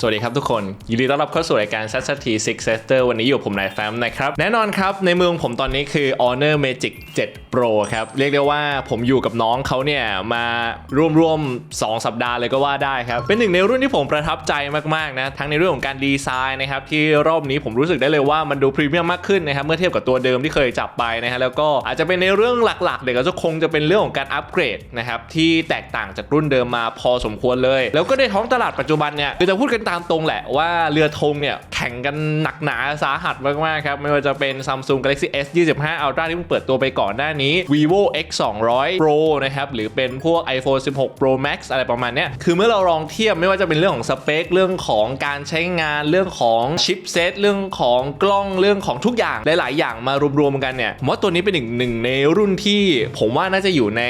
สวัสดีครับทุกคน ยินดีต้อนรับเข้าสู่รายการ s a s t Six Sister วันนี้อยู่ผมนายแฟมนะครับ แน่นอนครับ ในมือของผมตอนนี้คือ Honor Magic 7 Pro ครับ เรียกได้ว่าผมอยู่กับน้องเขาเนี่ย มาร่วมๆ 2 สัปดาห์เลยก็ว่าได้ครับ เป็นหนึ่งในรุ่นที่ผมประทับใจมากๆนะ ทั้งในเรื่องของการดีไซน์นะครับ ที่รอบนี้ผมรู้สึกได้เลยว่ามันดูพรีเมียมมากขึ้นนะครับเมื่อเทียบกับตัวเดิมที่เคยจับไปนะฮะแล้วก็อาจจะเป็นในเรื่องหลักๆเดี๋ยวก็จะคงจะเป็นเรื่องของการอัปเกรดนะครับที่แตกต่างจากรุ่นเดิมมาพอสมควรเลย แล้วก็ในท้องตลาดปัจจุบันเนี่ยคือจะพูดกันตามตรงแหละว่าเรือธงเนี่ยแข่งกันหนักหนาสาหัสมากๆครับ ไม่ว่าจะเป็น Samsung Galaxy S 25 Ultra ที่เพิ่งเปิดตัวไปก่อนหน้านี้ Vivo X 200 Pro นะครับหรือเป็นพวก iPhone 16 Pro Max อะไรประมาณเนี้ยคือเมื่อเราลองเทียบไม่ว่าจะเป็นเรื่องของสเปคเรื่องของการใช้งานเรื่องของชิปเซตเรื่องของกล้องเรื่องของทุกอย่างหลาย ๆ อย่างมารวมๆกันเนี่ยผมว่าตัวนี้เป็นหนึ่งหนึ่งในรุ่นที่ผมว่าน่าจะอยู่ใน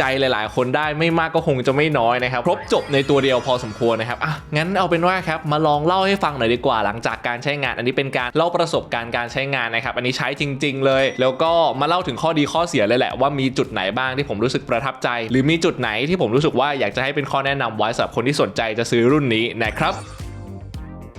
ใจหลาย ๆ คนได้ไม่มากก็คงจะไม่น้อยนะครับครบจบในตัวเดียวพอสมควรนะครับอะงั้นเอาเป็นว่าครับมาลองเล่าให้ฟังหน่อยดีกว่าหลังจากการใช้งาน อันนี้เป็นการเล่าประสบการณ์การใช้งานนะครับอันนี้ใช้จริง ๆ เลย แล้วก็มาเล่าถึงข้อดีข้อเสียเลยแหละว่ามีจุดไหนบ้างที่ผมรู้สึกประทับใจ หรือมีจุดไหนที่ผมรู้สึกว่าอยากจะให้เป็นข้อแนะนำไว้สำหรับคนที่สนใจจะซื้อรุ่นนี้นะครับ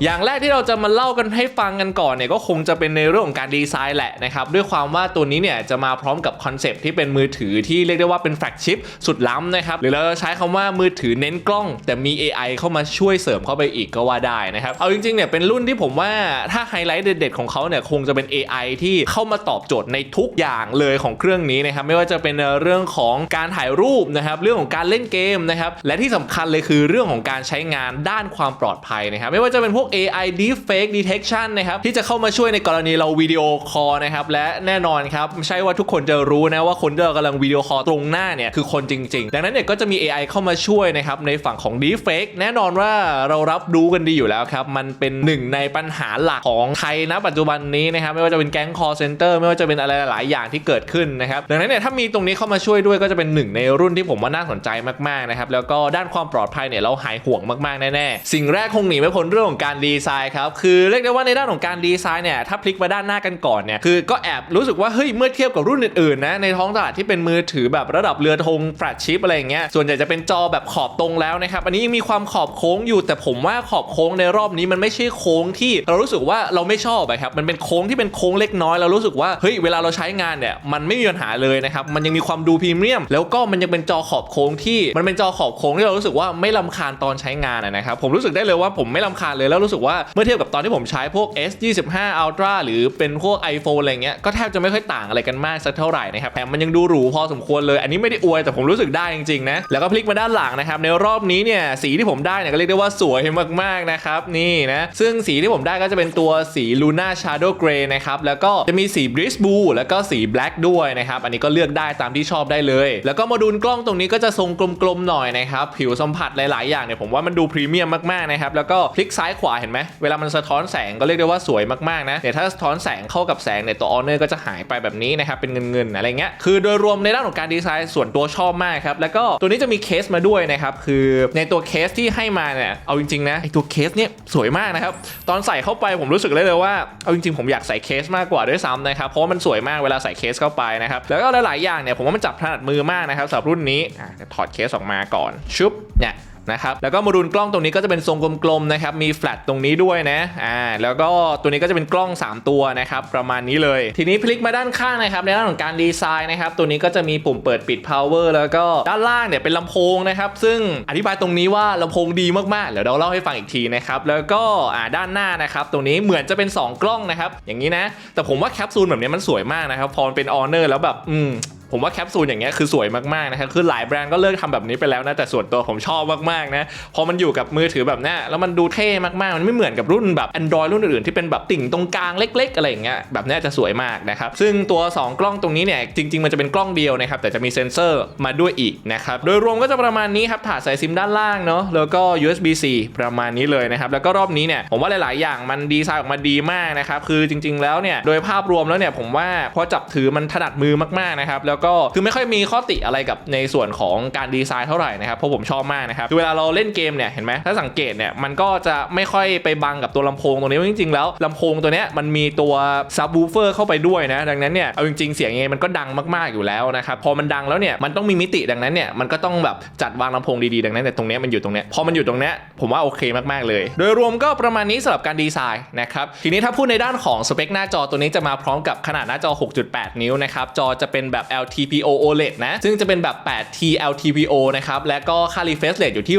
อย่างแรกที่เราจะมาเล่ากันให้ฟังกันก่อนเนี่ยก็คงจะเป็นในเรื่องของการดีไซน์แหละนะครับด้วยความว่าตัวนี้เนี่ยจะมาพร้อมกับคอนเซปต์ที่เป็นมือถือที่เรียกได้ว่าเป็นแฟลกชิพสุดล้ำนะครับหรือเราจะใช้คำว่ามือถือเน้นกล้อง แต่มี AI เข้ามาช่วยเสริมเข้าไปอีกก็ว่าได้นะครับเอาจริงๆเนี่ยเป็นรุ่นที่ผมว่าถ้าไฮไลท์เด็ดๆของเขาเนี่ยคงจะเป็น AI ที่เข้ามาตอบโจทย์ในทุกอย่างเลยของเครื่องนี้นะครับไม่ว่าจะเป็นเรื่องของการถ่ายรูปนะครับเรื่องของการเล่นเกมนะครับและที่สำคัญเลยคือเรื่องของการใช้งานด้านความปลอดภัยนะครับไม่ว่าจะเป็นพวก AI Deepfake Detection นะครับที่จะเข้ามาช่วยในกรณีเราวิดีโอคอลนะครับและแน่นอนครับไม่ใช่ว่าทุกคนจะรู้นะว่าคนที่เรากำลังวิดีโอคอลตรงหน้าเนี่ยคือคนจริง ๆ ดังนั้นเนี่ยก็จะมี AI เข้ามาช่วยนะครับในฝั่งของ Deepfake แน่นอนว่าเรารับรู้กันดีอยู่แล้วครับมันเป็นหนึ่งในปัญหาหลักของไทยนะปัจจุบันนี้นะครับไม่ว่าจะเป็นแก๊ง call center ไม่ว่าจะเป็นอะไรหลายอย่างที่เกิดขึ้นนะครับดังนั้นเนี่ยถ้ามีตรงนี้เข้ามาช่วยด้วยก็จะเป็นหนึ่งในรุ่นที่ผมว่าน่าสนใจมากๆนะครับแล้วก็ด้านความปลอดภัยเนี่ยเราหายห่วงมากๆแน่ๆสิ่งแรกคงหนีไม่พ้นเรื่องของการดีไซน์ครับ คือเรียกได้ว่าในด้านของการดีไซน์เนี่ย ถ้าพลิกมาด้านหน้ากันก่อนเนี่ย คือก็แอบรู้สึกว่า เฮ้ย เมื่อเทียบกับรุ่นอื่นๆนะ ในท้องตลาดที่เป็นมือถือแบบระดับเรือธงแฟลชชิปอะไรอย่างเงี้ย ส่วนใหญ่จะเป็นจอแบบขอบตรงแล้วนะครับ อันนี้ยังมีความขอบโค้งอยู่ แต่ผมว่าขอบโค้งในรอบนี้มันไม่ใช่โค้งที่เรารู้สึกว่าเราไม่ชอบอะครับ มันเป็นโค้งที่เป็นโค้งเล็กน้อยเรารู้สึกว่า เฮ้ย เวลาเราใช้งานเนี่ยมันไม่มีปัญหาเลยนะครับ มันยังมีความดูพรีเมียม แล้วก็มันยังเป็นจอขอบโค้งที่มันเป็นจอขอบโค้งที่เรารู้สึกว่าไม่ลำคาญตอนใช้งานนะครับ ผมรู้สึกได้เลยว่าผมไม่ลำคาญเลยแล้วรู้สึกว่าเมื่อเทียบกับตอนที่ผมใช้พวก S 25 Ultra หรือเป็นพวก iPhone อะไรเงี้ยก็แทบจะไม่ค่อยต่างอะไรกันมากสักเท่าไหร่นะครับแถมมันยังดูหรูพอสมควรเลย อันนี้ไม่ได้อวยแต่ผมรู้สึกได้จริงๆนะแล้วก็พลิกมาด้านหลังนะครับในรอบนี้เนี่ยสีที่ผมได้เนี่ยก็เรียกได้ว่าสวยมากๆนะครับนี่นะซึ่งสีที่ผมได้ก็จะเป็นตัวสี Luna Shadow Grey นะครับแล้วก็จะมีสี Breeze Blue แล้วก็สี Black ด้วยนะครับอันนี้ก็เลือกได้ตามที่ชอบได้เลย แล้วก็โมดูลกล้องตรงนี้ก็จะทรงกลมๆหน่อยนะครับผิวสัมผัสหลายๆอย่างเนี่ยผมว่ามันดูพรีเมียมมากๆนะครับแล้วก็พลิกซ้ายขวาเห็นไหมเวลามันสะท้อนแสงก็เรียกได้ว่าสวยมากๆนะเนี่ยถ้าสะท้อนแสงเข้ากับแสงเนี่ยตัวออเนอร์ก็จะหายไปแบบนี้นะครับเป็นเงินๆอะไรเงี้ยคือโดยรวมในด้านของการดีไซน์ส่วนตัวชอบมากครับแล้วก็ตัวนี้จะมีเคสมาด้วยนะครับคือในตัวเคสที่ให้มาเนี่ยเอาจริงๆนะไอตัวเคสเนี่ยสวยมากนะครับตอนใส่เข้าไปผมรู้สึกเลยเลยว่าเอาจริงๆผมอยากใส่เคสมากกว่าด้วยซ้ำนะครับเพราะมันสวยมากเวลาใส่เคสเข้าไปนะครับแล้วก็หลายๆอย่างเนี่ยผมว่ามันจับถนัดมือมากนะครับสำหรับรุ่นนี้อะจะถอดเคสออกมาก่อนชุบเนี่ย นะครับแล้วก็โมดูลกล้องตรงนี้ก็จะเป็นทรงกลมๆนะครับมีแฟลตตรงนี้ด้วยนะอ่าแล้วก็ตัวนี้ก็จะเป็นกล้อง 3 ตัวนะครับประมาณนี้เลย ทีนี้พลิกมาด้านข้างนะครับในด้านของการดีไซน์นะครับตัวนี้ก็จะมีปุ่มเปิดปิด power แล้วก็ด้านล่างเนี่ยเป็นลำโพงนะครับซึ่งอธิบายตรงนี้ว่าลำโพงดีมากๆเดี๋ยวเราเล่าให้ฟังอีกทีนะครับแล้วก็อ่าด้านหน้านะครับตรงนี้เหมือนจะเป็น 2 กล้องนะครับอย่างนี้นะแต่ผมว่าแคปซูลแบบนี้มันสวยมากนะครับพอมันเป็นออเนอร์แล้วแบบอืมผมว่าแคปซูลอย่างเงี้ยคือสวยมากๆนะครับคือหลายแบรนด์ก็เลิกทำแบบนี้ไปแล้วนะแต่ส่วนตัวผมชอบมากๆนะพอมันอยู่กับมือถือแบบเนี้ยแล้วมันดูเท่มากๆ มันไม่เหมือนกับรุ่นแบบ Android รุ่นอื่นๆที่เป็นแบบติ่งตรงกลางเล็ก ๆ อะไรอย่างเงี้ยแบบเนี้ยจะสวยมากนะครับซึ่งตัว 2 กล้องตรงนี้เนี่ยจริง ๆ มันจะเป็นกล้องเดียวนะครับแต่จะมีเซ็นเซอร์มาด้วยอีกนะครับโดยรวมก็จะประมาณนี้ครับถาดใส่ซิมด้านล่างเนาะแล้วก็ USB-C ประมาณนี้เลยนะครับแล้วก็รอบนี้เนี่ยผมว่าหลาย ๆ อย่างมันดีไซน์ออกมาดีมากนะครับคือจริง ๆ แล้วเนี่ยโดยภาพรวมแล้วเนี่ยผมว่าพอจับถือมันถนัดมือมากๆนะครับแล้วแล้วก็คือไม่ค่อยมีข้อติอะไรกับในส่วนของการดีไซน์เท่าไหร่นะครับเพราะผมชอบมากนะครับคือเวลาเราเล่นเกมเนี่ยเห็นไหมถ้าสังเกตเนี่ยมันก็จะไม่ค่อยไปบังกับตัวลำโพงตรงนี้ว่าจริงๆแล้วลำโพงตัวเนี้ยมันมีตัวซับวูเฟอร์เข้าไปด้วยนะดังนั้นเนี่ยเอาจริงๆเสียงยังไงมันก็ดังมากๆอยู่แล้วนะครับพอมันดังแล้วเนี่ยมันต้องมีมิติดังนั้นเนี่ยมันก็ต้องแบบจัดวางลำโพงดีๆดังนั้นแต่ตรงเนี้ยมันอยู่ตรงเนี้ยพอมันอยู่ตรงเนี้ยผมว่าโอเคมากๆเลย โดยรวมก็ประมาณนี้สำหรับการดีไซน์นะครับทีนี้ถ้าพูดในด้านของสเปคหน้าจอตัวนี้จะมาพร้อมกับขนาดหน้าจอ 6.8 นิ้วนะครับจอจะเป็นแบบ LTPO OLED นะ ซึ่งจะเป็นแบบ 8T LTPO นะครับ และก็ค่า refresh rate อยู่ที่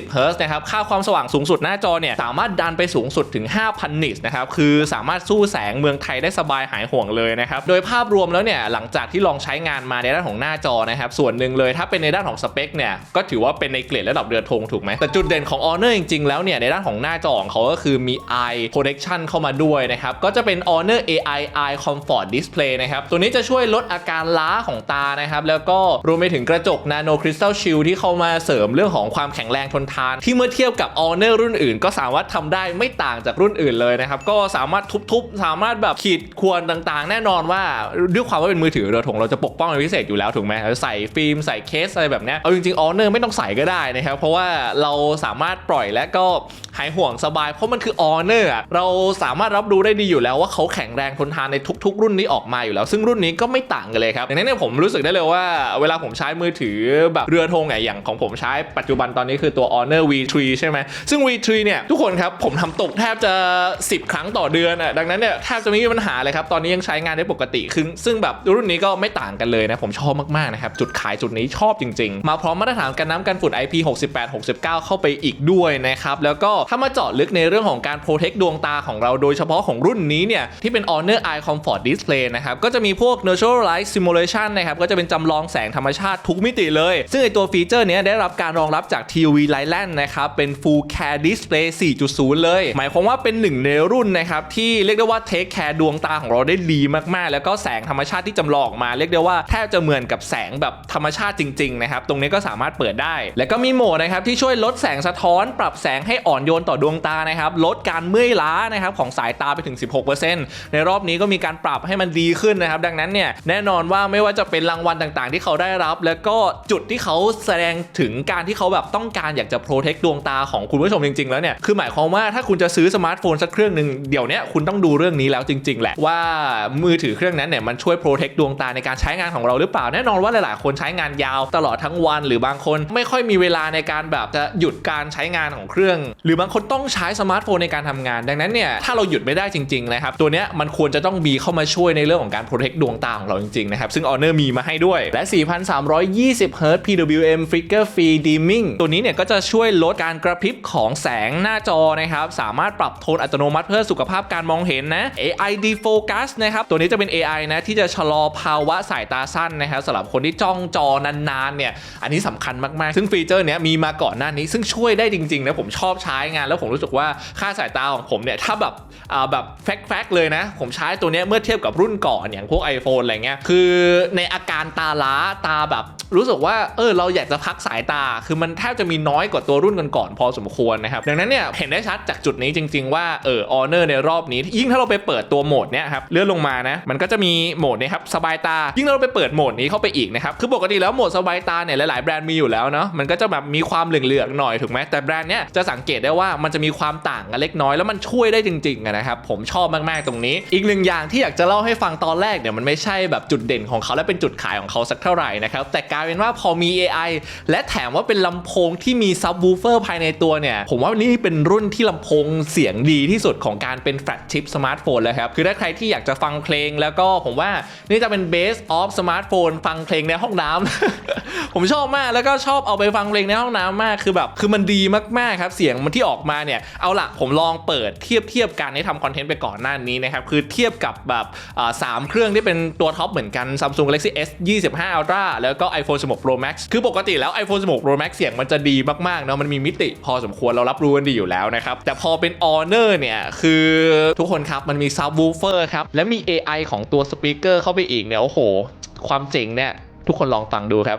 120 Hz นะครับ ค่าความสว่างสูงสุดหน้าจอเนี่ย สามารถดันไปสูงสุดถึง 5,000 nits นะครับ คือสามารถสู้แสงเมืองไทยได้สบายหายห่วงเลยนะครับ โดยภาพรวมแล้วเนี่ย หลังจากที่ลองใช้งานมาในด้านของหน้าจอนะครับ ส่วนหนึ่งเลยถ้าเป็นในด้านของสเปคเนี่ย ก็ถือว่าเป็นในเกรดระดับเรือธงถูกไหมแต่จุดเด่นของ Honor จริงๆแล้วเนี่ยในด้านของหน้าจอของเขาก็คือมี Eye Protection เข้ามาด้วยนะครับก็จะเป็น Honor AI Eye Comfort Display นะครับตัวนี้จะช่วยลดอาการล้าของตานะครับ แล้วก็รวมไปถึงกระจก Nano Crystal Shield ที่เขามาเสริมเรื่องของความแข็งแรงทนทาน ที่เมื่อเทียบกับ Honor รุ่นอื่น ก็สามารถทำได้ไม่ต่างจากรุ่นอื่นเลยนะครับ ก็สามารถทุบๆ สามารถแบบขีดควรต่างๆ แน่นอนว่าด้วยความว่าเป็นมือถือเรือธงเราจะปกป้องเป็นพิเศษอยู่แล้วถูกไหมใส่ฟิล์มใส่เคสอะไรแบบนี้เอาจริงๆ Honor ไม่ต้องใส่ก็ได้นะครับเพราะว่าเราสามารถปล่อยและก็หายห่วงสบาย เพราะมันคือ Honor อะเราสามารถรับรู้ได้ดีอยู่แล้วว่าเขาแข็งแรงทนทานในทุก ๆ รุ่นนี้ออกมาอยู่แล้ว ซึ่งรุ่นนี้ก็ไม่ต่างกันเลยครับดังนั้นเนี่ยผมรู้สึกได้เลยว่าเวลาผมใช้มือถือแบบเรือธงไงอย่างของผมใช้ปัจจุบันตอนนี้คือตัว Honor V3 ใช่ไหมซึ่ง V3 เนี่ยทุกคนครับผมทำตกแทบจะ 10 ครั้งต่อเดือนอะดังนั้นเนี่ยแทบจะไม่มีปัญหาเลยครับ ตอนนี้ยังใช้งานได้ปกติคือซึ่งแบบรุ่นนี้ก็ไม่ต่างกันเลยนะ ผมชอบมากๆนะครับจุดขายจุดนี้ชอบจริง ๆ มาพร้อมมาตรฐานกันน้ำกันฝุ่น IP 68 69 เข้าไปอีกด้วยนะครับแล้วก็ถ้ามาเจาะลึกในเรื่องของการโปรเทคดวงตาของเราโดยเฉพาะของรุ่นนี้เนี่ยที่เป็น Honor Eye Comfort Display นะครับก็จะมีพวก Natural Light Simulation นะครับก็จะเป็นจำลองแสงธรรมชาติทุกมิติเลย ซึ่งไอตัวฟีเจอร์นี้ได้รับการรองรับจาก TUV Lightland นะครับเป็น Full Care Display 4.0 เลย หมายความว่าเป็นหนึ่งในรุ่นนะครับที่เรียกได้ว่าเทคแคร์ดวงตาของเราได้ดีมากๆ แล้วก็แสงธรรมชาติที่จำลองมาเรียกได้ว่าแทบจะเหมือนกับแสงแบบธรรมชาติจริงๆนะครับตรงนี้ก็สามารถเปิดได้ แล้วก็มีโหมดนะครับที่ช่วยลดแสงสะท้อน ปรับแสงให้อ่อนโยนต่อดวงตานะครับลดการเมื่อยล้านะครับของสายตาไปถึง 16%ในรอบนี้ก็มีการปรับให้มันดีขึ้นนะครับดังนั้นเนี่ยแน่นอนว่าไม่ว่าจะเป็นรางวัลต่างๆ ที่เขาได้รับ แล้วก็จุดที่เขาแสดงถึงการที่เขาแบบต้องการอยากจะโปรเทคดวงตาของคุณผู้ชมจริง ๆ แล้วเนี่ยคือหมายความว่าถ้าคุณจะซื้อสมาร์ทโฟนสักเครื่องหนึ่งเดี๋ยวนี้คุณต้องดูเรื่องนี้แล้วจริง ๆ แหละว่ามือถือเครื่องนั้นเนี่ยมันช่วยโปรเทคดวงตาในการใช้งานของเราหรือเปล่าแน่นอนว่าหลายๆ คนใช้งานยาวตลอดทั้งวัน หรือบางคนไม่ค่อยมีเวลาในการแบบจะหยุดการใช้งานของเครื่อง หรือบางคนต้องใช้สมาร์ทโฟนในการทำงาน ดังนั้นเนี่ยถ้าเราหยุดไม่ได้จริงๆนะครับตัวเนี้ยมันควรจะต้องมีเข้ามาช่วยในเรื่องของการโปรเทคดวงตาของเราจริงๆนะครับซึ่ง Honor มีมาให้ด้วย และ 4,320 Hz PWM Flicker Free Dimming ตัวนี้เนี่ยก็จะช่วยลดการกระพริบของแสงหน้าจอนะครับ สามารถปรับโทนอัตโนมัติเพื่อสุขภาพการมองเห็นนะ AI Defocus นะครับ ตัวนี้จะเป็น AI นะ ที่จะชะลอภาวะสายตาสั้นนะครับสำหรับคนที่จ้องจอนานๆเนี่ย อันนี้สำคัญมากๆ ซึ่งฟีเจอร์เนี้ยมีมาก่อนหน้านี้ ซึ่งช่วยได้จริงๆนะผมชอบใช้งาน แล้วผมรู้สึกว่าค่าสายตาของผมเนี่ยถ้าแบบอ่าแบบแฟกๆเลยนะ ผมใช้ตัวเนี้ยเมื่อเทียบกับรุ่นก่อนอย่างพวก iPhone อะไรเงี้ยคือในอาการตาล้าตาแบบ รู้สึกว่าเออเราอยากจะพักสายตา คือมันแทบจะมีน้อยกว่าตัวรุ่นก่อนๆพอสมควรนะครับ ดังนั้นเนี่ยเห็นได้ชัดจากจุดนี้จริง ๆ ว่าเออ Honor ในรอบนี้ ยิ่งถ้าเราไปเปิดตัวโหมดเนี่ยครับเลื่อนลงมานะมันก็จะมีโหมดเนี้ครับสบายตา ยิ่งถ้าเราไปเปิดโหมดนี้เข้าไปอีกนะครับคือปกติแล้วโหมดสบายตาเนี่ยหลายๆแบรนด์มีอยู่แล้วเนาะมันก็จะแบบมีความเหลืองๆหน่อยถูกไหมแต่แบรนด์เนี้ยจะสังเกตได้ว่ามันจะมีความต่างกันเล็กน้อยแล้วมันช่วยได้จริงๆนะครับผมชอบมากๆตรงนี้ อีกหนึ่งอย่างที่อยากจะเล่าให้ฟังตอนแรกเนี่ยมันไม่ใช่แบบจุดเด่นของเขาและเป็นจุดขายของเขาสักเท่าไหร่นะครับแต่กลายเป็นว่าพอมี AI และแถมว่าเป็นลำโพงที่มีซับวูเฟอร์ภายในตัวเนี่ยผมว่านี่เป็นรุ่นที่ลำโพงเสียงดีที่สุดของการเป็นแฟลชชิปสมาร์ทโฟนเลยครับคือถ้าใครที่อยากจะฟังเพลงแล้วก็ผมว่านี่จะเป็นเบสออฟสมาร์ทโฟนฟังเพลงในห้องน้ำผมชอบมากแล้วก็ชอบเอาไปฟังเพลงในห้องน้ำมากคือแบบคือมันดีมากๆครับเสียงมันที่ออกมาเนี่ยเอาละผมลองเปิดเทียบเทียบกันให้ทำคอนเทนต์ไปก่อนหน้านี้นะครับคือเทียบกับแบบสามเครื่องที่เป็นตัวท็อปเหมือนกัน Samsung Galaxy S 25 Ultra แล้วก็ iPhone 16 Pro Max คือปกติแล้ว iPhone 16 Pro Max เสียงมันจะดีมากๆเนาะมันมีมิติพอสมควรเรารับรู้กันดีอยู่แล้วนะครับ แต่พอเป็น Honor เนี่ย คือทุกคนครับมันมี Subwoofer ครับ และมี AI ของตัวสปีกเกอร์เข้าไปอีกเนี่ยโอ้โห ความเจ๋งเนี่ย ทุกคนลองฟังดูครับ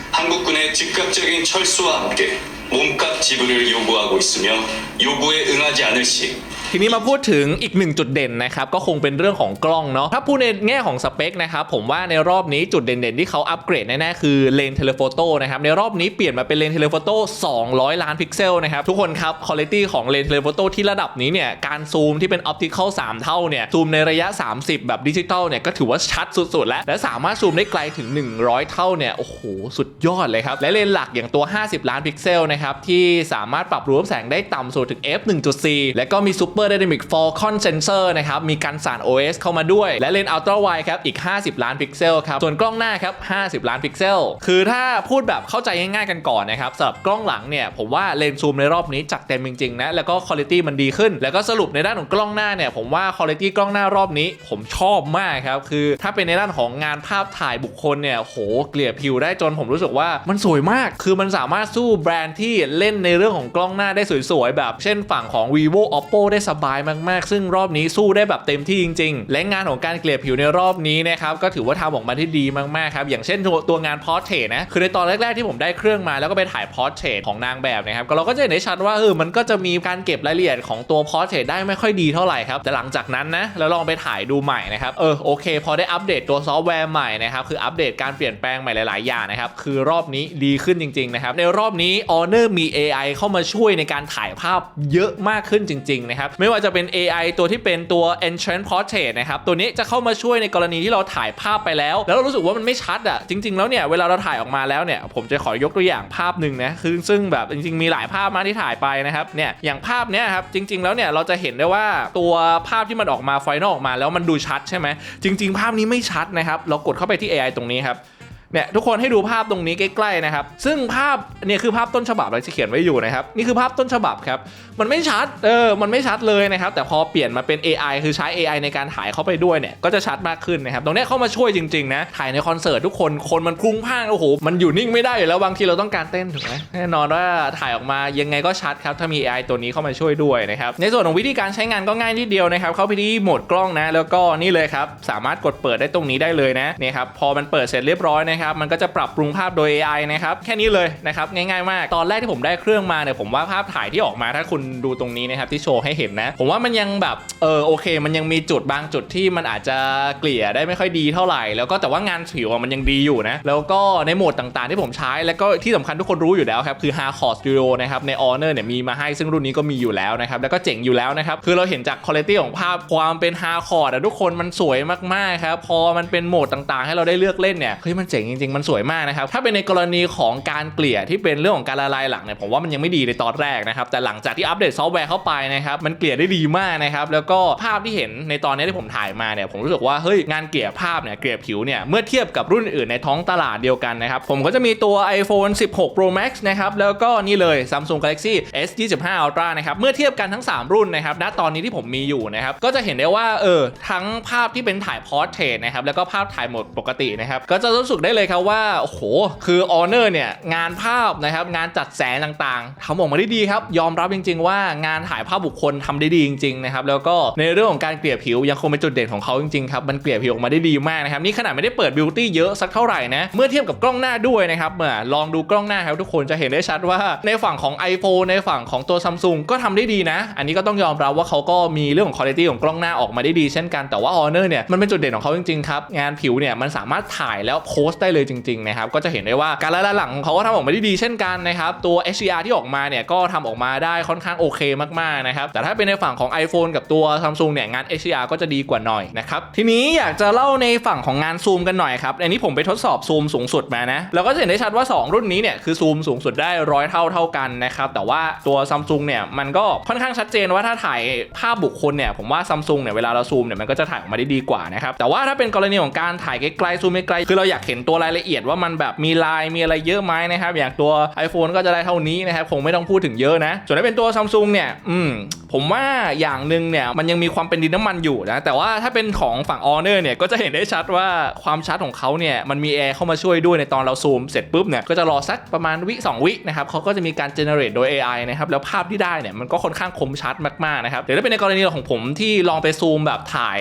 한국군의 즉각적인 철수와 함께 몸값 지불을 요구하고 있으며 요구에 응하지 않을 시 ทีนี้มาพูดถึงอีกหนึ่งจุดเด่นนะครับก็คงเป็นเรื่องของกล้องเนาะถ้าพูดในแง่ของสเปคนะครับผมว่าในรอบนี้จุดเด่นๆ ที่เขาอัปเกรดแน่ๆคือเลนส์เทเลโฟโต้นะครับในรอบนี้เปลี่ยนมาเป็นเลนส์เทเลโฟโต้200 ล้านพิกเซลนะครับทุกคนครับคุณภาพของเลนส์เทเลโฟโต้ที่ระดับนี้เนี่ยการซูมที่เป็นออปติคอล3 เท่าเนี่ยซูมในระยะ 30 แบบดิจิตอลเนี่ยก็ถือว่าชัดสุดๆ แล้ว และสามารถซูมได้ไกลถึง 100 เท่าเนี่ยโอ้โหสุดยอดเลยครับและเลนส์หลักอย่างตัว 50 ล้านพิกเซลนะครับที่สามารถปรับรูปแสงได้ต่ำสุดถึง f 1.4และก็มี Super Dynamic Falcon Sensor นะครับ มีการสั่น OS เข้ามาด้วย และเลนส์ Ultra Wide ครับ อีก 50 ล้านพิกเซลครับ ส่วนกล้องหน้าครับ 50 ล้านพิกเซล คือถ้าพูดแบบเข้าใจง่ายๆกันก่อนนะครับสำหรับกล้องหลังเนี่ย ผมว่าเลนส์ซูมในรอบนี้จัดเต็มจริงๆนะ แล้วก็คุณภาพมันดีขึ้น แล้วก็สรุปในด้านของกล้องหน้าเนี่ย ผมว่าคุณภาพกล้องหน้ารอบนี้ ผมชอบมากครับ คือถ้าเป็นในด้านของงานภาพถ่ายบุคคลเนี่ย โห เกลี่ยผิวได้จนผมรู้สึกว่ามันสวยมาก คือมันสามารถสู้แบรนด์ที่เล่นในเรื่องของกล้องหน้าได้สวยๆแบบ เช่นฝั่งของ vivo oppo ได้สบายมากๆ ซึ่งรอบนี้สู้ได้แบบเต็มที่จริง ๆ และงานของการเกลี่ยผิวในรอบนี้นะครับก็ถือว่าทำออกมาที่ดีมากๆครับอย่างเช่นตัวตัวงานพอร์เทรตนะคือในตอนแรกๆที่ผมได้เครื่องมาแล้วก็ไปถ่ายพอร์เทรตของนางแบบนะครับก็เราก็จะเห็นได้ชัดว่าเออมันก็จะมีการเก็บรายละเอียดของตัวพอร์เทรตได้ไม่ค่อยดีเท่าไหร่ครับแต่หลังจากนั้นนะแล้วลองไปถ่ายดูใหม่นะครับเออโอเค พอได้อัปเดตตัวซอฟต์แวร์ใหม่นะครับคืออัปเดตการเปลี่ยนแปลงใหม่หลายๆอย่างนะครับคือรอบนี้ดีขึ้นจริงๆนะครับในรอบนี้ Honor มี AI เข้ามาช่วยในการถ่ายภาพเยอะมากขึ้นจริงๆนะครับไม่ว่าจะเป็น AI ตัวที่เป็นตัว Entrance Portrait นะครับ ตัวนี้จะเข้ามาช่วยในกรณีที่เราถ่ายภาพไปแล้ว แล้วเรารู้สึกว่ามันไม่ชัดอะ จริง ๆ แล้วเนี่ยเวลาเราถ่ายออกมาแล้วเนี่ย ผมจะขอยกตัวอย่างภาพหนึ่งนะคือซึ่งแบบจริง ๆ มีหลายภาพมากที่ถ่ายไปนะครับ เนี่ยอย่างภาพเนี้ยครับจริง ๆ แล้วเนี่ยเราจะเห็นได้ว่าตัวภาพที่มันออกมาไฟนอลออกมาแล้วมันดูชัดใช่ไหมจริง ๆ ภาพนี้ไม่ชัดนะครับเรากดเข้าไปที่ AI ตรงนี้ครับ เนี่ยทุกคนให้ดูภาพตรงนี้ใกล้ๆนะครับ ซึ่งภาพเนี่ยคือภาพต้นฉบับเราจะเขียนไว้อยู่นะครับ นี่คือภาพต้นฉบับครับ มันไม่ชัด เออ มันไม่ชัดเลยนะครับ แต่พอเปลี่ยนมาเป็น AI คือใช้ AI ในการถ่ายเข้าไปด้วยเนี่ย ก็จะชัดมากขึ้นนะครับ ตรงนี้เข้ามาช่วยจริงๆนะ ถ่ายในคอนเสิร์ตทุกคน คนมันพลุ่งพ่านโอ้โห มันอยู่นิ่งไม่ได้อยู่แล้ว บางทีเราต้องการเต้นถูกไหมแน่นอนว่าถ่ายออกมายังไงก็ชัดครับ ถ้ามี AI ตัวนี้เข้ามาช่วยด้วยนะครับ ในส่วนของวิธีการใช้งานก็ง่ายนิดเดียวนะครับ เข้าไปที่โหมดกล้องนะ แล้วก็นี่เลยครับ สามารถกดเปิดได้ตรงนี้ได้เลยนะเนี่ยครับพอมันเปิดเสร็จเรียบร้อยนะครับมันก็จะปรับปรุงภาพโดย AI นะครับแค่นี้เลยนะครับง่ายๆมาก ตอนแรกที่ผมได้เครื่องมาเนี่ยผมว่าภาพถ่ายที่ออกมาถ้าคุณดูตรงนี้นะครับที่โชว์ให้เห็นนะ ผมว่ามันยังแบบเออโอเค มันยังมีจุดบางจุดที่มันอาจจะเกลี่ยได้ไม่ค่อยดีเท่าไหร่ แล้วก็แต่ว่างานผิวมันยังดีอยู่นะแล้วก็ในโหมดต่างๆ ที่ผมใช้ แล้วก็ที่สำคัญทุกคนรู้อยู่แล้วครับคือ Hardcore Studio นะครับใน Honor เนี่ยมีมาให้ซึ่งรุ่นนี้ก็มีอยู่แล้วนะครับแล้วก็เจ๋งอยู่แล้วนะครับคือเราเห็นจากคุณภาพของภาพความเป็น Hardcore อะทุกคนมันสวยมากๆครับพอมันเป็นโหมดต่างๆ ให้เราได้เลือกเล่นเนี่ยเฮ้ยมันเจ๋งจจริงๆ มันสวยมากนะครับ ถ้าเป็นในกรณีของการเกลี่ยที่เป็นเรื่องของการละลายหลังเนี่ยผมว่ามันยังไม่ดีในตอนแรกนะครับ แต่หลังจากที่อัปเดตซอฟต์แวร์เข้าไปนะครับมันเกลี่ยได้ดีมากนะครับแล้วก็ภาพที่เห็นในตอนนี้ที่ผมถ่ายมาเนี่ยผมรู้สึกว่าเฮ้ยงานเกลี่ยภาพเนี่ยเกลี่ยผิวเนี่ยเมื่อเทียบกับรุ่นอื่นในท้องตลาดเดียวกันนะครับผมก็จะมีตัว iPhone 16 Pro Max นะครับแล้วก็นี่เลย Samsung Galaxy S 25 Ultra นะครับเมื่อเทียบกันทั้ง 3 รุ่นนะครับณตอนนี้ที่ผมมีอยู่นะครับก็จะเห็นได้ว่าเออทั้งภาพที่เป็นถ่ายพอร์เทรตนะครับแล้วก็ภาพถ่ายโหมดปกตินะครับก็จะรู้สึกได้เลยยครับว่าโอ้โหคือ Honor เนี่ยงานภาพนะครับงานจัดแสงต่างๆทำออกมาได้ดีครับยอมรับจริง ๆ ว่างานถ่ายภาพบุคคลทำได้ดีจริงๆนะครับแล้วก็ในเรื่องของการเกลี่ยผิวยังคงเป็นจุดเด่นของเขาจริงๆครับมันเกลี่ยผิวออกมาได้ดีมากนะครับนี่ขนาดไม่ได้เปิดบิวตี้เยอะสักเท่าไหร่นะเมื่อเทียบกับกล้องหน้าด้วยนะครับเมื่อลองดูกล้องหน้าครับทุกคนจะเห็นได้ชัดว่าในฝั่งของ iPhone ในฝั่งของตัว Samsung ก็ทำได้ดีนะ อันนี้ก็ต้องยอมรับว่าเขาก็มีเรื่องของคุณภาพของกล้องหน้าออกมาได้ดีเช่นกันแต่ว่า Honor เนี่ยมันเป็นจุดเด่นของเขาจริงๆครับงานผิวเนี่ยมันสามารถถ่ายแล้วโพสต์ได้เลยจริงๆนะครับก็จะเห็นได้ว่าการละลายหลังของเขาก็ทำออกมาได้ดีเช่นกันนะครับตัว HDR ที่ออกมาเนี่ยก็ทำออกมาได้ค่อนข้างโอเคมากๆนะครับแต่ถ้าเป็นในฝั่งของ iPhone กับตัว Samsung เนี่ยงาน HDR ก็จะดีกว่าหน่อยนะครับทีนี้อยากจะเล่าในฝั่งของงานซูมกันหน่อยครับอันนี้ผมไปทดสอบซูมสูงสุดมานะแล้วก็จะเห็นได้ชัดว่า 2 รุ่นนี้เนี่ยคือซูมสูงสุดได้ร้อยเท่าเท่ากันนะครับแต่ว่าตัว Samsung เนี่ยมันก็ค่อนข้างชัดเจนว่าถ้าถ่ายภาพบุคคลเนี่ยผมว่า Samsung เนี่ยเวลาเราซูมเนี่ยมันก็จะถ่ายออกมาได้ดีกว่านะครับแต่ว่าถ้าเป็นกรณีของการถ่ายไกลๆซูมไกลๆคือเราอยากเห็นตตัวรายละเอียดว่ามันแบบมีลายมีอะไรเยอะไหมนะครับอย่างตัว iPhone ก็จะได้เท่านี้นะครับคงไม่ต้องพูดถึงเยอะนะ ส่วนถ้าเป็นตัว Samsung เนี่ยอืมผมว่าอย่างหนึ่งเนี่ยมันยังมีความเป็นดินน้ำมันอยู่นะแต่ว่าถ้าเป็นของฝั่ง Honor เนี่ยก็จะเห็นได้ชัดว่าความชัดของเขาเนี่ยมันมีแอร์เข้ามาช่วยด้วยในตอนเราซูมเสร็จปุ๊บเนี่ยก็จะรอสักประมาณวิ2วินะครับเขาก็จะมีการ generate โดย AI นะครับแล้วภาพที่ได้เนี่ยมันก็ค่อนข้างคมชัดมากๆนะครับเดี๋ยวถ้าเป็นในกรณีของผมที่ลองไปซูมแบบถ่าย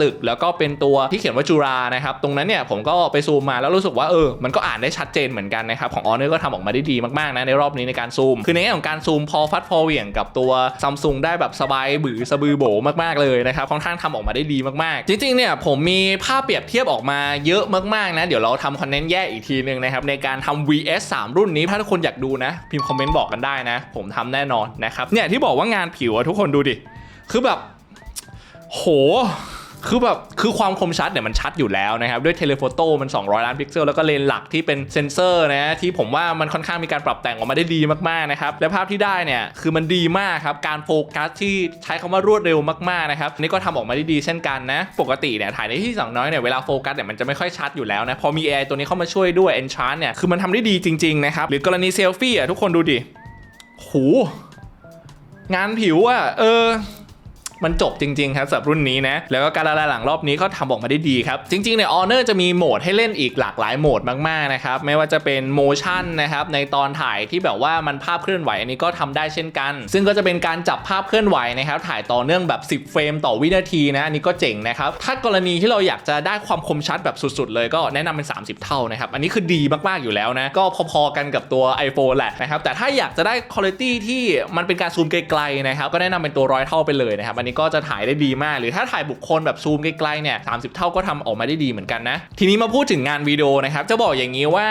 ตึก แล้วก็เป็นตัวที่เขียนว่าจุฬานะครับตรงนั้นเนี่ยผมก็ไปซูมมาแล้วรู้สึกว่าเออมันก็อ่านได้ชัดเจนเหมือนกันนะครับของ Honor ก็ทำออกมาได้ดีมากๆนะในรอบนี้ในการซูม คือในแง่ของการซูมพอฟัดพอเหวี่ยงกับตัว Samsung ได้แบบสบายบือสบือโบมากๆเลยนะครับค่อนข้างทำออกมาได้ดีมากๆ จริงๆเนี่ยผมมีภาพเปรียบเทียบออกมาเยอะมากๆนะเดี๋ยวเราทำคอนเทนต์แยกอีกทีหนึงนะครับในการทำ VS 3 รุ่นนี้ถ้าทุกคนอยากดูนะ พิมพ์คอมเมนต์บอกกันได้นะ ผมทำแน่นอนนะครับเนี่ยที่บอกว่างานผิวอะทุกคนดูดิคือแบบ โห คือแบบคือความคมชัดเนี่ยมันชัดอยู่แล้วนะครับด้วยเทเลโฟโต้มัน 200 ล้านพิกเซลแล้วก็เลนส์หลักที่เป็นเซนเซอร์นะที่ผมว่ามันค่อนข้างมีการปรับแต่งออกมาได้ดีมากๆนะครับและภาพที่ได้เนี่ยคือมันดีมากครับการโฟกัสที่ใช้คำว่ารวดเร็วมากๆนะครับนี่ก็ทำออกมาได้ดีเช่นกันนะปกติเนี่ยถ่ายในที่สองน้อยเนี่ยเวลาโฟกัสเนี่ยมันจะไม่ค่อยชัดอยู่แล้วนะพอมี AI ตัวนี้เข้ามาช่วยด้วย Enchant เนี่ยคือมันทำได้ดีจริงๆนะครับหรือกรณีเซลฟี่อะทุกคนดูดิหูงานผิวอะเออ มันจบจริงๆครับสำหรับรุ่นนี้นะ แล้วก็การละลายหลังรอบนี้ก็ทำออกมาได้ดีครับ จริงๆเนี่ย Honor จะมีโหมดให้เล่นอีกหลากหลายโหมดมากๆนะครับไม่ว่าจะเป็น motion นะครับในตอนถ่ายที่แบบว่ามันภาพเคลื่อนไหวอันนี้ก็ทำได้เช่นกัน ซึ่งก็จะเป็นการจับภาพเคลื่อนไหวนะครับถ่ายต่อเนื่องแบบ 10 เฟรมต่อวินาทีนะอันนี้ก็เจ๋งนะครับถ้ากรณีที่เราอยากจะได้ความคมชัดแบบสุดๆ เลยก็แนะนำเป็น 30 เท่านะครับอันนี้คือดีมากๆอยู่แล้วนะก็พอๆกันกับตัว iPhone แหละนะครับแต่ถ้าอยากจะได้คุณภาพที่มันเป็นการซูมไกลๆนะครับก็แนะนำเป็นตัวร้อยเท่าไปเลยนะครับอันนี้ก็จะถ่ายได้ดีมาก หรือถ้าถ่ายบุคคลแบบซูมไกลๆเนี่ย30เท่าก็ทำออกมาได้ดีเหมือนกันนะ ทีนี้มาพูดถึงงานวิดีโอนะครับ จะบอกอย่างนี้ว่า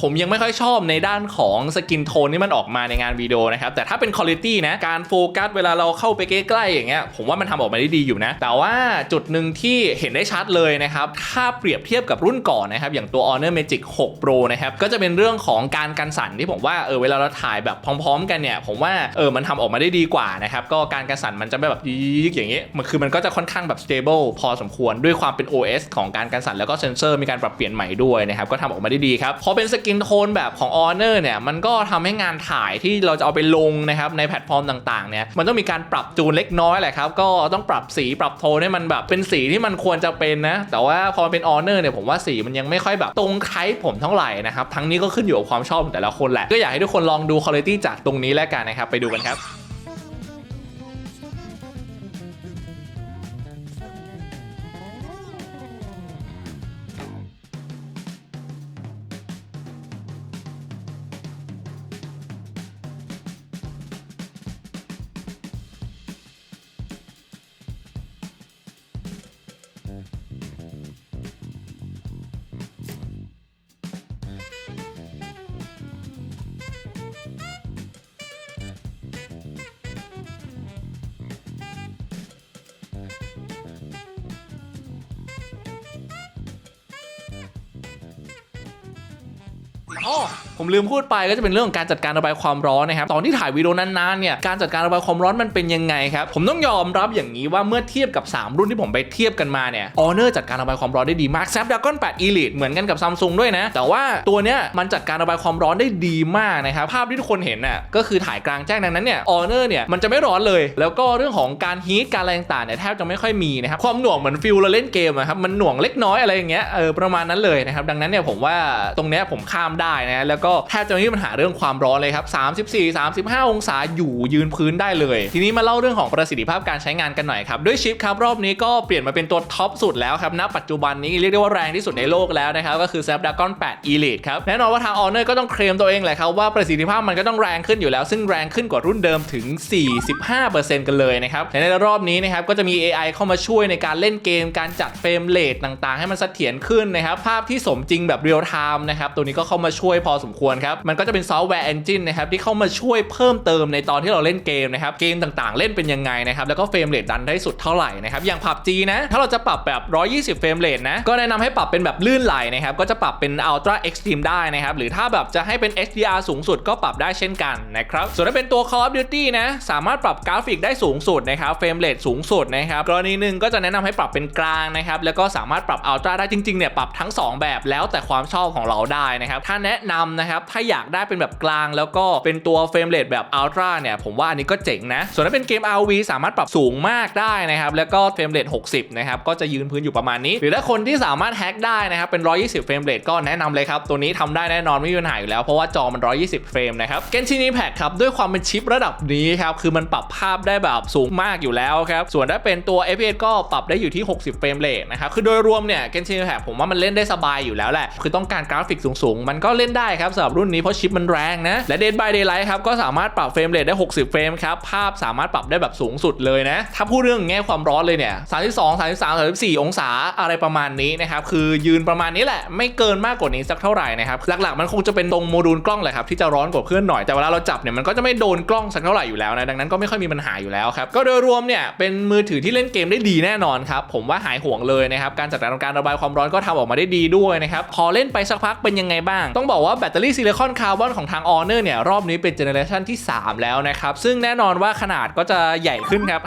ผมยังไม่ค่อยชอบในด้านของสกินโทนที่มันออกมาในงานวิดีโอนะครับ แต่ถ้าเป็นคุณภาพนะ การโฟกัสเวลาเราเข้าไปใกล้ๆอย่างเงี้ย ผมว่ามันทำออกมาได้ดีอยู่นะ แต่ว่าจุดหนึ่งที่เห็นได้ชัดเลยนะครับ ถ้าเปรียบเทียบกับรุ่นก่อนนะครับ อย่างตัว Honor Magic 6 Pro นะครับ ก็จะเป็นเรื่องของการกันสั่นที่ผมว่า เออ เวลาเราถ่ายแบบพร้อม ๆ กันเนี่ย ผมว่า เออ มันทำออกมาได้ดีกว่านะครับ ก็การกันสั่นมันจะไม่แบบยีกอย่างเงี้ยมันคือมันก็จะค่อนข้างแบบ stable พอสมควรด้วยความเป็น OS ของการกันสั่นแล้วก็เซนเซอร์มีการปรับเปลี่ยนใหม่ด้วยนะครับก็ทำออกมาได้ดีครับพอเป็นสกินโทนแบบของ Honor เนี่ยมันก็ทำให้งานถ่ายที่เราจะเอาไปลงนะครับในแพลตฟอร์มต่างๆเนี่ยมันต้องมีการปรับจูนเล็กน้อยแหละครับก็ต้องปรับสีปรับโทนให้มันแบบเป็นสีที่มันควรจะเป็นนะ แต่ว่าพอเป็น Honor เนี่ยผมว่าสีมันยังไม่ค่อยแบบตรงไทป์ผมเท่าไหร่นะครับทั้งนี้ก็ขึ้นอยู่กับความชอบของแต่ละคนแหละก็อยากให้ทุกคนลองดูคุณภาพจากตรงนี้แล้วกันนะครับไปดูกันครับ ลืมพูดไปก็จะเป็นเรื่องของการจัดการระบายความร้อนนะครับตอนที่ถ่ายวิดีโอนานๆเนี่ยการจัดการระบายความร้อนมันเป็นยังไงครับผมต้องยอมรับอย่างนี้ว่าเมื่อเทียบกับ 3 รุ่นที่ผมไปเทียบกันมาเนี่ย Honor จัดการระบายความร้อนได้ดีมาก Snapdragon 8 Elite เหมือนกันกับ Samsung ด้วยนะแต่ว่าตัวเนี้ยมันจัดการระบายความร้อนได้ดีมากนะครับภาพที่ทุกคนเห็นน่ะก็คือถ่ายกลางแจ้งดังนั้นเนี่ย Honor เนี่ยมันจะไม่ร้อนเลย แล้วก็เรื่องของการฮีทการอะไรต่างๆเนี่ยแทบจะไม่ค่อยมีนะครับความหน่วงเหมือนฟิลเราเล่นเกมอะครับมันหน่วงเล็กน้อยอะไรอย่างเงี้ยเออประมาณนั้นเลยนะครับดังนั้นเนี่ยผมว่าตรงเนี้ยผมข้ามได้นะแล้วก็แทบจะไม่มีปัญหาเรื่องความร้อนเลยครับ 34 35 องศาอยู่ยืนพื้นได้เลย ทีนี้มาเล่าเรื่องของประสิทธิภาพการใช้งานกันหน่อยครับ ด้วยชิปครับรอบนี้ก็เปลี่ยนมาเป็นตัวท็อปสุดแล้วครับณปัจจุบันนี้เรียกได้ว่าแรงที่สุดในโลกแล้วนะครับก็คือ Snapdragon 8 Elite ครับแน่นอนว่าทาง Honor ก็ต้องเคลมตัวเองแหละครับว่าประสิทธิภาพมันก็ต้องแรงขึ้นอยู่แล้ว ซึ่งแรงขึ้นกว่ารุ่นเดิมถึง 45%กันเลยนะครับและในรอบนี้นะครับก็จะมี AI เข้ามาช่วยในการเล่นเกมการจัดเฟรมเรทต่างๆ ให้มันเสถียรขึ้นนะครับภาพที่สมจริงแบบเรียลไทม์นะครับตัวนี้ก็เข้ามาช่วยพอสมควรครับ มันก็จะเป็นซอฟต์แวร์เอนจินนะครับที่เข้ามาช่วยเพิ่มเติมในตอนที่เราเล่นเกมนะครับเกมต่างๆ เล่นเป็นยังไงนะครับแล้วก็เฟรมเรทดันได้สุดเท่าไหร่นะครับอย่าง PUBG นะถ้าเราจะปรับแบบ 120 เฟรมเรทนะก็แนะนำให้ปรับเป็นแบบลื่นไหลนะครับก็จะปรับเป็น Ultra Extreme ได้นะครับหรือถ้าแบบจะให้เป็น HDR สูงสุดก็ปรับได้เช่นกันนะครับส่วนถ้าเป็นตัว Call of Duty นะสามารถปรับกราฟิกได้สูงสุดนะครับเฟรมเรทสูงสุดนะครับกรณีหนึ่งก็จะแนะนำให้ปรับเป็นกลางนะครับแล้วก็สามารถปรับ Ultra ได้จริงๆเนี่ยปรับทั้ง 2 แบบแล้วแต่ความชอบของเราได้นะครับถ้าแนะนำนะครับถ้าอยากได้เป็นแบบกลางแล้วก็เป็นตัวเฟรมเรทแบบ Ultra เนี่ยผมว่าอันนี้ก็เจ๋งนะ ส่วนถ้าเป็นเกม RV สามารถปรับสูงมากได้นะครับแล้วก็เฟรมเรท60 นะครับก็จะยืนพื้นอยู่ประมาณนี้ หรือถ้าคนที่สามารถแฮกได้นะครับเป็น 120 เฟรมเรทก็แนะนำเลยครับ ตัวนี้ทำได้แน่นอนไม่มีปัญหาอยู่แล้ว เพราะว่าจอมัน 120 เฟรมนะครับ Genshin Impact ครับด้วยความเป็นชิประดับนี้ครับคือมันปรับภาพได้แบบสูงมากอยู่แล้วครับส่วนถ้าเป็นตัว FPS ก็ปรับได้อยู่ที่ 60 เฟรมเรทนะครับคือโดยรวมเนี่ย Genshin Impact ผมว่ามันเล่นได้สบายอยู่แล้วแหละคือต้องการกราฟิกสูงๆ มันก็เล่นได้ครับสำหรับรุ่นนี้เพราะชิปมันแรงนะ และ Dead by Daylight ครับก็สามารถปรับเฟรมเรทได้ 60 เฟรมครับ ภาพสามารถปรับได้แบบสูงสุดเลยนะ ถ้าพูดเรื่องแง่ความร้อนเลยเนี่ย 32 33 34 องศาอะไรประมาณนี้นะครับ คือยืนประมาณนี้แหละ ไม่เกินมากกว่านี้สักเท่าไหร่นะครับ หลักๆมันคงจะเป็นตรงโมดูลกล้องแหละครับที่จะร้อนกว่าเพื่อนหน่อย แต่เวลาเราจับเนี่ยมันก็จะไม่โดนกล้องสักเท่าไหร่อยู่แล้วนะ ดังนั้นก็ไม่ค่อยมีปัญหาอยู่แล้วครับ ก็โดยรวมเนี่ยเป็นมือถือที่เล่นเกมได้ดีแน่นอนครับ ผมว่าหายห่วงเลยนะครับ การจัดการการระบายความร้อนก็ทำออกมาได้ดีด้วยนะครับ พอเล่นไปสักพักเป็นยังไงบ้าง ต้องบอกว่าแบตเตอรี่ซิลิคอนคาร์บอนของทาง Honor เนี่ยรอบนี้เป็นเจเนอเรชันที่ 3 แล้วนะครับ ซึ่งแน่นอนว่าขนาดก็จะใหญ่ขึ้นครับ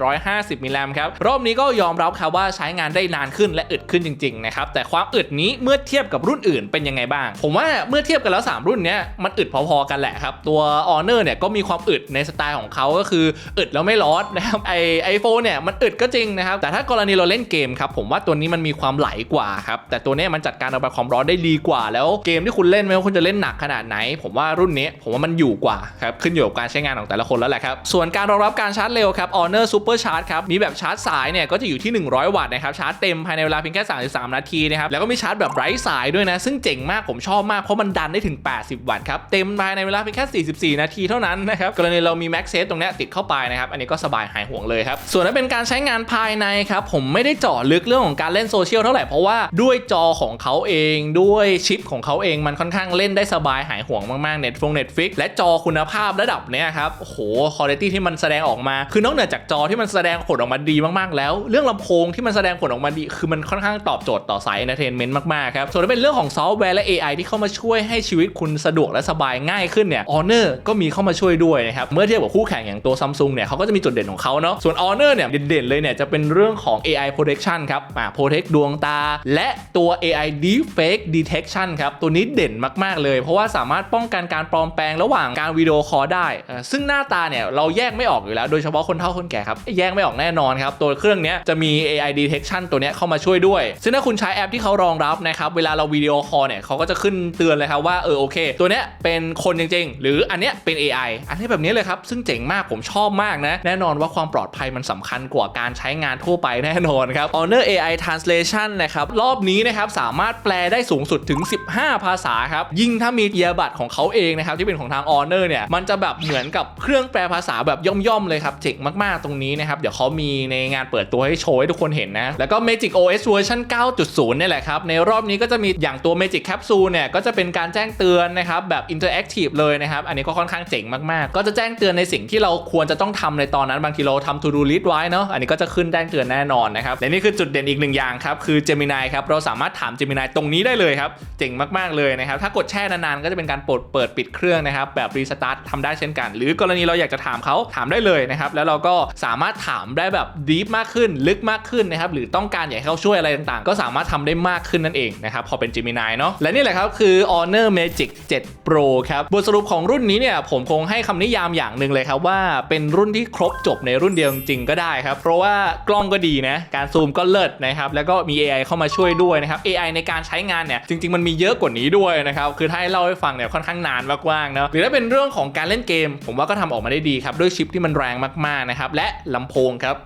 5,850 มิลลิแอมป์ครับ รอบนี้ก็ยอมรับครับว่าใช้งานได้นานขึ้นและอึดขึ้นจริงๆนะครับ แต่ความอึดนี้เมื่อเทียบกับรุ่นอื่นเป็นยังไงบ้าง ผมว่าเมื่อเทียบกันแล้ว 3 รุ่นเนี้ยมันอึดพอๆกันแหละครับ ตัว Honor เนี่ยก็มีความอึดในสไตล์ของเขาก็คืออึดแล้วไม่ร้อนนะครับไอไอโฟนเนี่ยมันอึดก็จริงนะครับแต่ถ้ากรณีเราเล่นเกมครับผมว่าตัวนี้มันมีความไหลกว่าครับแต่ตัวนี้มันจัดการระบายความร้อนได้ดีกว่า แล้วเกมที่คุณเล่นไม่ว่าคุณจะเล่นหนักขนาดไหน ผมว่ารุ่นนี้ผมว่ามันอยู่กว่าครับขึ้นอยู่กับการใช้งานของแต่ละคนแล้วแหละครับส่วนการรองรับการชาร์จเร็วครับ Honor Super Charge ครับมีแบบชาร์จสายเนี่ยก็จะอยู่ที่ 100 วัตต์นะครับชาร์จเต็มภายในเวลาเพียงแค่33 นาทีนะครับแล้วก็มีชาร์จแบบไร้สายด้วยนะซึ่งเจ๋งมากผมชอบมากเพราะมันดันได้ถึง 80 วัตต์ครับเต็มภายในเวลาเพียงแค่44 นาทีเท่านั้นนะครับกรณีเรามี Max Safe ตรงนี้ติดเข้าไปนะครับอันนี้ก็สบายหายห่วงเลยครับส่วนถ้าเป็นการใช้งานภายในครับผมไม่ได้เจาะลึกเรื่องของการเล่นโซเชียลเท่าไหร่เพราะว่าด้วยจอของเขาเองด้วยชิปของเขาเองมันค่อนข้างเล่นได้สบายหายห่วงมากๆ Netflix Netflix และจอคุณภาพระดับเนี้ยครับโอ้โหคุณภาพที่มันแสดงออกมา คือนอกเหนือจากจอที่มันแสดงผลออกมาดีมากๆ แล้ว เรื่องลำโพงที่มันแสดงผลออกมาดี คือมันค่อนข้างตอบโจทย์ต่อสาย entertainment มากๆครับส่วนถ้าเป็นเรื่องของซอฟต์แวร์และ AI ที่เข้ามาช่วยให้ชีวิตคุณสะดวกและสบายง่ายขึ้นเนี่ย Honor ก็มีเข้ามาช่วยด้วยนะครับเมื่อเทียบกับคู่แข่งอย่างตัว Samsung เนี่ยเขาก็จะมีจุดเด่นของเขาเนาะส่วน Honor เนี่ยเด่นๆเลยเนี่ยจะเป็นเรื่องของ AI protection ครับอ่า protect ดวงตา และตัว AI deepfake detection ครับตัวนี้เด่นมากๆเลย เพราะว่าสามารถป้องกันการปลอมแปลงระหว่างการวิดีโอคอลได้ ซึ่งหน้าตาเนี่ยเราแยกไม่ออกอยู่แล้ว โดยเฉพาะคนเฒ่าคนแก่ครับ แยกไม่ออกแน่นอนครับ ตัวเครื่องเนี้ยจะมี AI detection ตัวเนี้ยเข้ามาช่วยด้วย ซึ่งถ้าคุณใช้แอปที่เขารองรับนะครับ เวลาเราวิดีโอคอลเนี่ยเขาก็จะขึ้นเตือนเลยครับว่าเออโอเค ตัวเนี้ยเป็นคนจริง ๆ หรืออันเนี้ยเป็น AI อันนี้แบบนี้เลยครับ ซึ่งเจ๋งมากผมชอบมากนะ แน่นอนว่าความปลอดภัยมันสำคัญกว่าการใช้งานทั่วไปแน่นอนครับ Honor AI Translation นะครับรอบนี้นะครับสามารถแปลได้สูงสุดถึง 15 ภาษาครับยิ่งถ้ามีเอียบัตรของเขาเองนะครับที่เป็นของทาง Honor เนี่ยมันจะแบบเหมือนกับเครื่องแปลภาษาแบบย่อมๆเลยครับเจ๋งมากๆตรงนี้นะครับเดี๋ยวเขามีในงานเปิดตัวให้โชว์ให้ทุกคนเห็นนะแล้วก็ Magic OS เวอร์ชัน9.0เนี่ยแหละครับในรอบนี้ก็จะมีอย่างตัว Magic Capsule เนี่ยก็จะเป็นการแจ้งเตือนนะครับแบบ Interactive เลยนะครับอันนี้ก็ค่อนข้างเจ๋งมากๆ ก็จะแจ้งเตือนในสิ่งที่เราควรจะต้องทำในตอนนั้นบางทีเราทำ To Do List ไว้เนาะอันนี้ก็จะขึ้นแจ้งเตือนแน่นอนนะครับและนี่คือจุดเด่นอีกหนึ่งอย่างครับคือ Gemini ครับเราสามารถถาม Gemini ตรงนี้ได้เลยครับเจ๋งมากๆเลยนะครับถ้ากดแช่นานๆ ก็จะเป็นการปลดเปิดปิดเครื่องนะครับแบบรีสตาร์ททำได้เช่นกัน หรือกรณีเราอยากจะถามเขาถามได้เลยนะครับแล้วเราก็สามารถถามได้แบบดีฟมากขึ้นลึกมากขึ้นนะครับหรือต้องการอยากให้เขาช่วยอะไรต่างๆ ก็สามารถทำได้มากขึ้นนั่นเองนะครับพอเป็น Gemini เนาะและนี่แหละครับคือ Honor Magic 7 Pro ครับบทสรุปของรุ่นนี้เนี่ยผมคงให้คำนิยามอย่างหนึ่งเลยครับว่าเป็นรุ่นที่ครบจบในรุ่นเดียวจริงๆก็ได้ครับเพราะว่ากล้องก็ดีนะการซูมก็เลิศนะครับแล้วก็มี AI เข้ามาช่วยด้วยนะครับ AI ในการใช้งานเนี่ยจริง ๆ มันมีเยอะกว่านี้ด้วยนะครับคือถ้าให้เล่าให้ฟังเนี่ยค่อนข้างนานมากๆเนาะหรือถ้าเป็นเรื่องของการเล่นเกม ผมว่าก็ทำออกมาได้ดีครับ ด้วยชิปที่มันแรงมากๆนะครับ และลำโพงครับ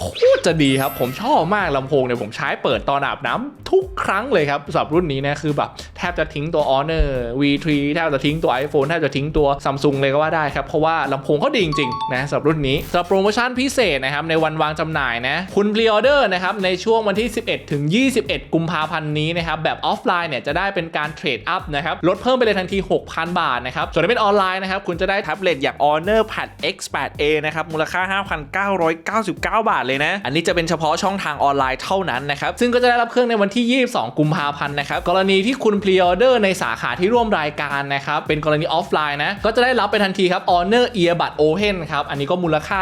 โคตรจะดีครับ ผมชอบมากลำโพงเนี่ยผมใช้เปิดตอนอาบน้ำทุกครั้งเลยครับสำหรับรุ่นนี้นะคือแบบแทบจะทิ้งตัว Honor V3 แทบจะทิ้งตัว iPhone แทบจะทิ้งตัว Samsung เลยก็ว่าได้ครับ เพราะว่าลำโพงเขาดีจริงๆนะสำหรับรุ่นนี้สำหรับโปรโมชั่นพิเศษนะครับในวันวางจำหน่ายนะคุณพรีออเดอร์นะครับในช่วงวันที่ 11 ถึง 21 กุมภาพันธ์นี้นะครับแบบออฟไลน์เนี่ยจะได้เป็นการเทรดอัพนะครับลดเพิ่มไปเลยทันที 6,000 บาทนะครับส่วนถ้าเป็นออนไลน์นะครับคุณจะได้แท็บเล็ตอย่าง Honor Pad X8a นะครับมูลค่า 5,999 บาทเลยนะอันนี้จะเป็นเฉพาะช่องทางออนไลน์เท่านั้นนะครับซึ่งก็จะได้รับเครื่องในวันที่ 22 กุมภาพันธ์นะครับกรณีที่คุณพรีออเดอร์ในสาขาที่ร่วมรายการนะครับ เป็นกรณีออฟไลน์นะ ก็จะได้รับไปทันทีครับ Honor Earbud Open ครับ อันนี้ก็มูลค่า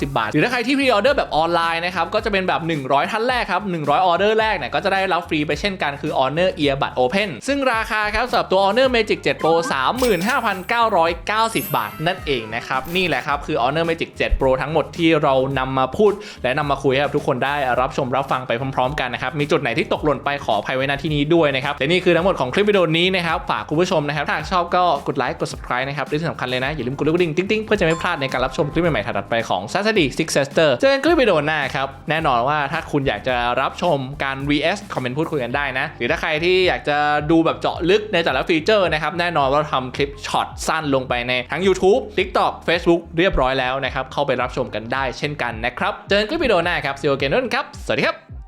5,990 บาท หรือถ้าใครที่พรีออเดอร์แบบออนไลน์นะครับ ก็จะเป็นแบบ 100 ท่านแรกครับ 100 ออเดอร์แรกเนี่ย ก็จะได้รับฟรีไปเช่นกันคือ Honor Earbud Open ซึ่งราคาครับสำหรับตัว Honor Magic 7 Pro 35,990 บาท นั่นเองนะครับ นี่แหละครับคือ Honor Magic 7 Pro ทั้งหมดที่เรานำมาพูด และนำมาคุยให้กับทุกคนได้รับชมรับฟังไปพร้อมๆ กันนะครับ มีจุดไหนที่ตกหล่นไปขออภัยไว้ณที่นี้ด้วยนะครับและนี่คือทั้งหมดของคลิปวิดีโอนี้นะครับ ฝากคุณผู้ชมนะครับ ถ้าชอบก็กดไลค์ กด subscribe นะครับและที่สำคัญเลยนะ อย่าลืมกดลูกกระดิ่งติ๊งๆ เพื่อจะไม่พลาดในการรับชมคลิปใหม่ๆถัดไปของ s a s a d y Six Sister เจอกันคลิปวิดีโอหน้าครับ แน่นอนว่าถ้าคุณอยากจะรับชมการ VS คอมเมนต์พูดคุยกันได้นะ หรือถ้าใครที่อยากจะดูแบบเจาะลึกในแต่ละฟีเจอร์นะครับ แน่นอนว่าเราทำคลิปช็อตสั้นลงไปในทั้ง YouTube TikTok Facebook เรียบร้อยแล้วนะครับ เข้าไปรับชมกันได้เช่นกันนะครับ เจอกันคลิปวิดีโอหน้าครับซีโอเกนนครับ สวัสดีครับ